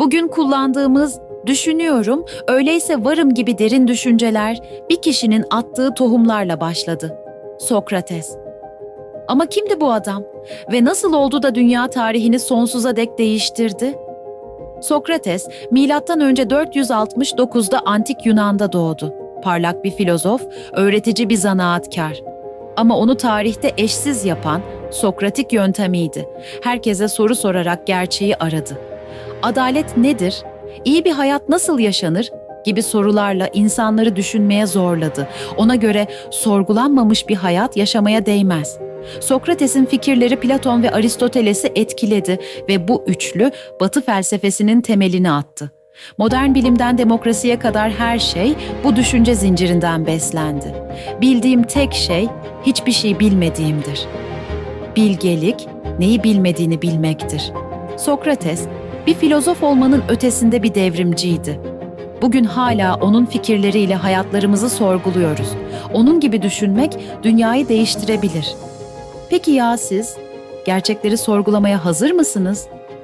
Bugün kullandığımız düşünüyorum, öyleyse varım gibi derin düşünceler bir kişinin attığı tohumlarla başladı. Sokrates. Ama kimdi bu adam ve nasıl oldu da dünya tarihini sonsuza dek değiştirdi? Sokrates, milattan önce 469'da antik Yunan'da doğdu. Parlak bir filozof, öğretici bir zanaatkar. Ama onu tarihte eşsiz yapan Sokratik yöntemiydi. Herkese soru sorarak gerçeği aradı. Adalet nedir? İyi bir hayat nasıl yaşanır? gibi sorularla insanları düşünmeye zorladı. Ona göre sorgulanmamış bir hayat yaşamaya değmez. Sokrates'in fikirleri Platon ve Aristoteles'i etkiledi ve bu üçlü Batı felsefesinin temelini attı. Modern bilimden demokrasiye kadar her şey bu düşünce zincirinden beslendi. Bildiğim tek şey hiçbir şey bilmediğimdir. Bilgelik, neyi bilmediğini bilmektir. Sokrates, bir filozof olmanın ötesinde bir devrimciydi. Bugün hala onun fikirleriyle hayatlarımızı sorguluyoruz. Onun gibi düşünmek dünyayı değiştirebilir. Peki ya siz? Gerçekleri sorgulamaya hazır mısınız?